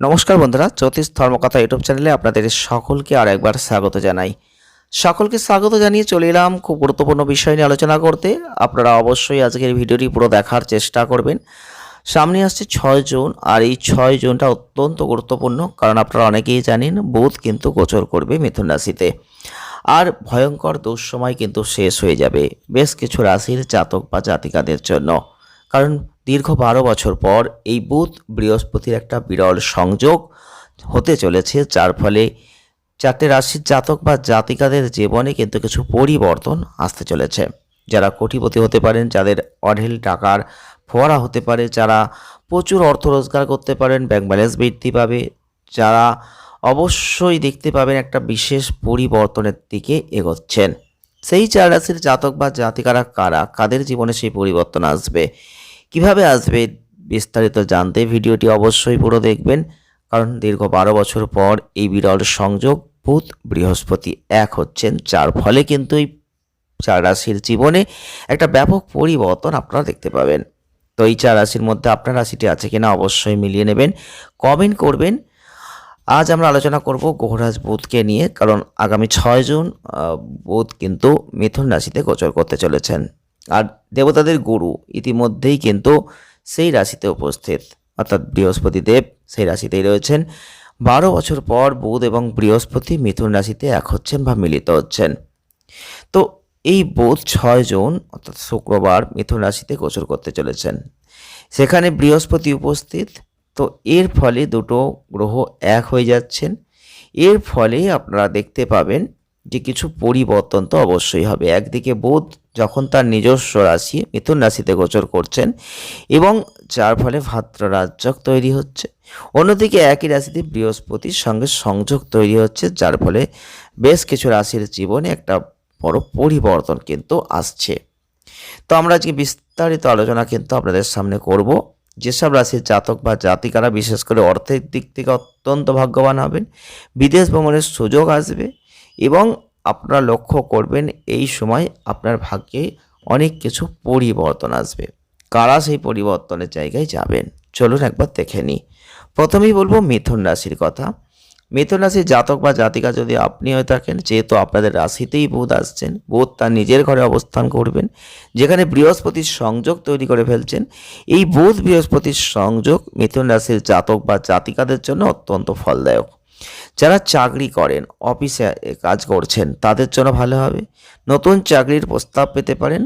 নমস্কার বন্ধুরা, জ্যোতিষ ধর্মকথা ইউটিউব চ্যানেলে আপনাদের সকলকে আর একবার স্বাগত জানাই। সকলকে স্বাগত জানিয়ে চলে এলাম খুব গুরুত্বপূর্ণ বিষয় নিয়ে আলোচনা করতে। আপনারা অবশ্যই আজকের ভিডিওটি পুরো দেখার চেষ্টা করবেন। সামনে আসছে ছয় জুন, আর এই ছয় জুনটা অত্যন্ত গুরুত্বপূর্ণ, কারণ আপনারা অনেকেই জানেন, বুধ কিন্তু গোচর করবে মিথুন রাশিতে। আর ভয়ঙ্কর দুঃসময় কিন্তু শেষ হয়ে যাবে, বেশ কিছু রাশির জাতক বা জাতিকাদের জন্য। কারণ দীর্ঘ বারো বছর পর এই বুধ বৃহস্পতির একটা বিরল সংযোগ হতে চলেছে, যার ফলে চারটে রাশির জাতক বা জাতিকাদের জীবনে কিন্তু কিছু পরিবর্তন আসতে চলেছে। যারা কোটিপতি হতে পারেন, যাদের অঢেল টাকার ফোয়ারা হতে পারে, যারা প্রচুর অর্থ রোজগার করতে পারেন ব্যাংক ব্যালেন্স বৃদ্ধি পাবে, যারা অবশ্যই দেখতে পাবেন একটা বিশেষ পরিবর্তনের দিকে এগোচ্ছেন। সেই চার রাশির জাতক বা জাতিকারা কারা? কাদের জীবনে সেই পরিবর্তন আসবে? কীভাবে আসবে বিস্তারিত জানতে ভিডিওটি অবশ্যই পুরো দেখবেন, কারণ দীর্ঘ বারো বছর পর এই বিরল সংযোগ বুধ বৃহস্পতি এক হচ্ছেন, যার ফলে কিন্তু এই চার রাশির জীবনে একটা ব্যাপক পরিবর্তন আপনারা দেখতে পাবেন। তো এই চার রাশির মধ্যে আপনার রাশিটি আছে কিনা অবশ্যই মিলিয়ে নেবেন কমেন্ট করবেন। আজ আমরা আলোচনা করব গ্রহরাজ বুধকে নিয়ে, কারণ আগামী ছয় জুন বুধ কিন্তু মিথুন রাশিতে গোচর করতে চলেছেন। আর দেবতাদের গুরু ইতিমধ্যেই কিন্তু সেই রাশিতে উপস্থিত। অর্থাৎ বৃহস্পতি দেব সেই রাশিতেই রয়েছেন। বারো বছর পর বুধ এবং বৃহস্পতি মিথুন রাশিতে এক হচ্ছেন বা মিলিত হচ্ছেন। তো এই বুধ ছয় জুন, অর্থাৎ শুক্রবার, মিথুন রাশিতে গোচর করতে চলেছেন। সেখানে বৃহস্পতি উপস্থিত। তো এর ফলে দুটো গ্রহ এক হয়ে যাচ্ছেন। এর ফলে আপনারা দেখতে পাবেন যে কিছু পরিবর্তন তো অবশ্যই হবে। একদিকে বুধ যখন তার নিজস্ব রাশি মিথুন রাশিতে গোচর করছেন এবং যার ফলে ভাদ্র রাজ্যক তৈরি হচ্ছে। অন্যদিকে একই রাশিতে বৃহস্পতির সঙ্গে সংযোগ তৈরি হচ্ছে, যার ফলে বেশ কিছু রাশির জীবনে একটা বড় পরিবর্তন কিন্তু আসছে। তো আমরা আজকে বিস্তারিত আলোচনা কিন্তু আপনাদের সামনে করব। যেসব রাশির জাতক বা জাতিকারা বিশেষ করে অর্থের দিক থেকে অত্যন্ত ভাগ্যবান হবেন, বিদেশ ভ্রমণের সুযোগ আসবে এবং আপনারা লক্ষ্য করবেন এই সময় আপনার ভাগ্যে অনেক কিছু পরিবর্তন আসবে। কারা সেই পরিবর্তনের জায়গায় যাবেন? চলুন একবার দেখে নিই। প্রথমেই বলব মিথুন রাশির কথা। মিথুন রাশির জাতক বা জাতিকা যদি আপনি হয়ে থাকেন, যেহেতু আপনাদের রাশিতেই বুধ আসছেন, বুধ তার নিজের ঘরে অবস্থান করবেন, যেখানে বৃহস্পতির সংযোগ তৈরি করে ফেলছেন। এই বুধ বৃহস্পতির সংযোগ মিথুন রাশির জাতক বা জাতিকাদের জন্য অত্যন্ত ফলদায়ক। যারা চাকরি করেন অফিসে কাজ করছেন, তাদের জন্য ভালো হবে। নতুন চাকরির প্রস্তাব পেতে পারেন,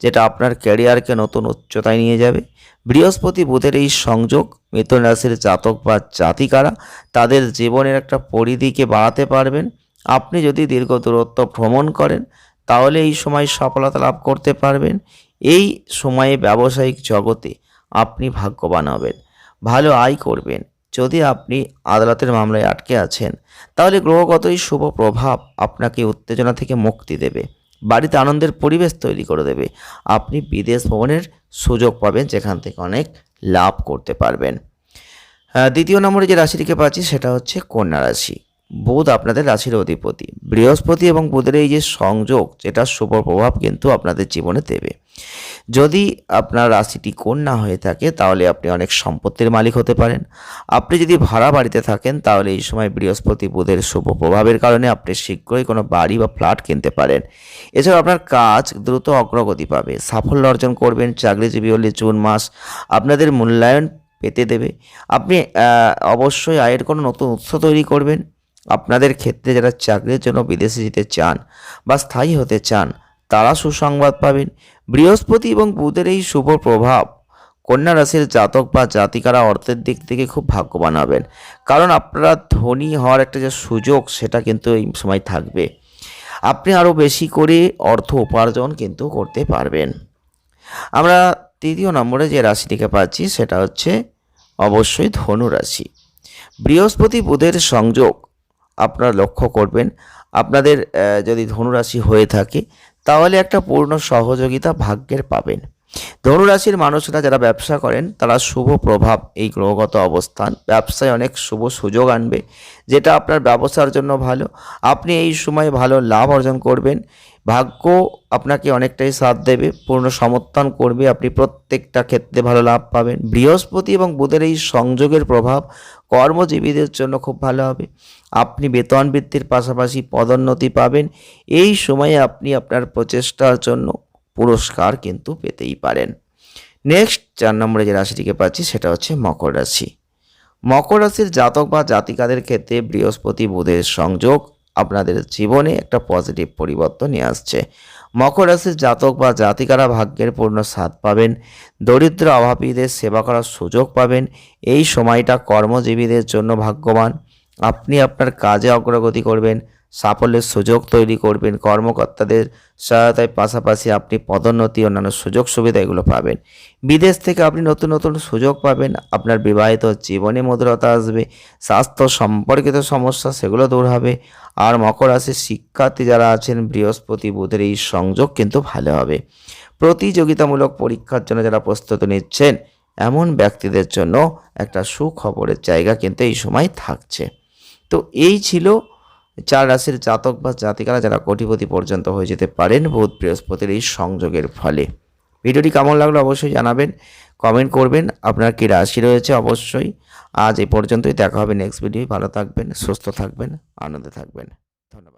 যেটা আপনার ক্যারিয়ারকে নতুন উচ্চতায় নিয়ে যাবে। বৃহস্পতি বুধের এই সংযোগ মিথুন রাশির জাতক বা জাতিকারা তাদের জীবনের একটা পরিধিকে বাড়াতে পারবেন। আপনি যদি দীর্ঘ দূরত্ব ভ্রমণ করেন, তাহলে এই সময় সফলতা লাভ করতে পারবেন। এই সময়ে ব্যবসায়িক জগতে আপনি ভাগ্যবান হবেন, ভালো আয় করবেন। যদি আপনি আদালতের মামলায় আটকে আছেন, তাহলে গ্রহগতই শুভ প্রভাব আপনাকে উত্তেজনা থেকে মুক্তি দেবে। বাড়িতে আনন্দের পরিবেশ তৈরি করে দেবে। আপনি বিদেশ ভ্রমণের সুযোগ পাবেন, যেখান থেকে অনেক লাভ করতে পারবেন। দ্বিতীয় নম্বরে যে রাশিটিকে পাচ্ছি, সেটা হচ্ছে কন্যা রাশি। বুধ আপনাদের রাশির অধিপতি। বৃহস্পতি এবং বুধের এই যে সংযোগ, যেটা শুভ প্রভাব কিন্তু আপনাদের জীবনে দেবে। যদি আপনার রাশিটি কন্যা হয়ে থাকে, তাহলে আপনি অনেক সম্পত্তির মালিক হতে পারেন। আপনি যদি ভাড়া বাড়িতে থাকেন, তাহলে এই সময় বৃহস্পতি বুধের শুভ প্রভাবের কারণে আপনি শীঘ্রই কোনো বাড়ি বা ফ্ল্যাট কিনতে পারেন। এছাড়া আপনার কাজ দ্রুত অগ্রগতি পাবে। সাফল্য অর্জন করবেন, চাকরিজীবী হলে জুন মাস আপনাদের মূল্যায়ন পেতে দেবে। আপনি অবশ্যই আয়ের কোনো নতুন উৎস তৈরি করবেন। আপনাদের ক্ষেত্রে যারা চাকরির জন্য বিদেশে যেতে চান বা স্থায়ী হতে চান, তারা সুসংবাদ পাবেন। বৃহস্পতি এবং বুধের এই শুভ প্রভাব কন্যা রাশির জাতক বা জাতিকারা অর্থের দিক থেকে খুব ভাগ্যবান হবেন। কারণ আপনারা ধনী হওয়ার একটা যে সুযোগ, সেটা কিন্তু এই সময় থাকবে। আপনি আরও বেশি করে অর্থ উপার্জন কিন্তু করতে পারবেন। আমরা তৃতীয় নম্বরে যে রাশিটিকে পাচ্ছি, সেটা হচ্ছে অবশ্যই ধনু রাশি। বৃহস্পতি বুধের সংযোগ আপনারা লক্ষ্য করবেন। আপনাদের যদি ধনুরাশি হয়ে থাকে তাহলে একটা পূর্ণ সহযোগিতা ভাগ্যের পাবেন। ধনুরাশির মানুষরা যারা ব্যবসা করেন, তারা শুভ প্রভাব এই গ্রহগত অবস্থান। ব্যবসায় অনেক শুভ সুযোগ আনবে, যেটা আপনার ব্যবসার জন্য ভালো। আপনি এই সময় ভালো লাভ অর্জন করবেন। ভাগ্য আপনাকে অনেকটাই সাথ দেবে, পূর্ণ সমর্থন করবে, আপনি প্রত্যেকটা ক্ষেত্রে ভালো লাভ পাবেন। বৃহস্পতি এবং বুধের এই সংযোগের প্রভাব কর্মজীবীদের জন্য খুব ভালো হবে। আপনি বেতন বৃদ্ধির পাশাপাশি পদোন্নতি পাবেন। এই সময়ে আপনি আপনার প্রচেষ্টার জন্য পুরস্কার কিন্তু পেতেই পারেন। নেক্সট চার নম্বরে যে রাশিটিকে পাচ্ছি সেটা হচ্ছে মকর রাশি। মকর রাশির জাতক বা জাতিকাদের ক্ষেত্রে বৃহস্পতি বুধের সংযোগ আপনাদের জীবনে একটা পজিটিভ পরিবর্তন নিয়ে আসছে। মকর রাশির জাতক বা জাতিকারা ভাগ্যের পূর্ণ স্বাদ পাবেন, দরিদ্র অভাবীদের সেবা করার সুযোগ পাবেন, এই সময়টা কর্মজীবীদের জন্য ভাগ্যবান। আপনি আপনার কাজে অগ্রগতি করবেন সাফল্যের সুযোগ তৈরি করবেন। কর্মকর্তাদের সহায়তায় পাশাপাশি আপনি পদোন্নতি অন্যান্য সুযোগ সুবিধা এগুলো পাবেন। বিদেশ থেকে আপনি নতুন নতুন সুযোগ পাবেন। আপনার বিবাহিত জীবনে মধুরতা আসবে, স্বাস্থ্য সম্পর্কিত সমস্যা সেগুলো দূর হবে, আর মকর রাশির শিক্ষার্থী যারা আছেন, বৃহস্পতি বুধের এই সংযোগ কিন্তু ভালো হবে। প্রতিযোগিতামূলক পরীক্ষার জন্য যারা প্রস্তুতি নিচ্ছেন, এমন ব্যক্তিদের জন্য একটা সুখবরের জায়গা কিন্তু এই সময় থাকছে। তো এই ছিল চার রাশির জাতক বা জাতিকারা যারা কোটিপতি পর্যন্ত হয়ে যেতে পারেন, বুধ বৃহস্পতির এই সংযোগের ফলে। ভিডিওটি কেমন লাগল অবশ্যই জানাবেন কমেন্ট করবেন, আপনার কী রাশি রয়েছে অবশ্যই। আজ এই পর্যন্তই, দেখা হবে নেক্সট ভিডিও ভালো থাকবেন, সুস্থ থাকবেন, আনন্দে থাকবেন। ধন্যবাদ।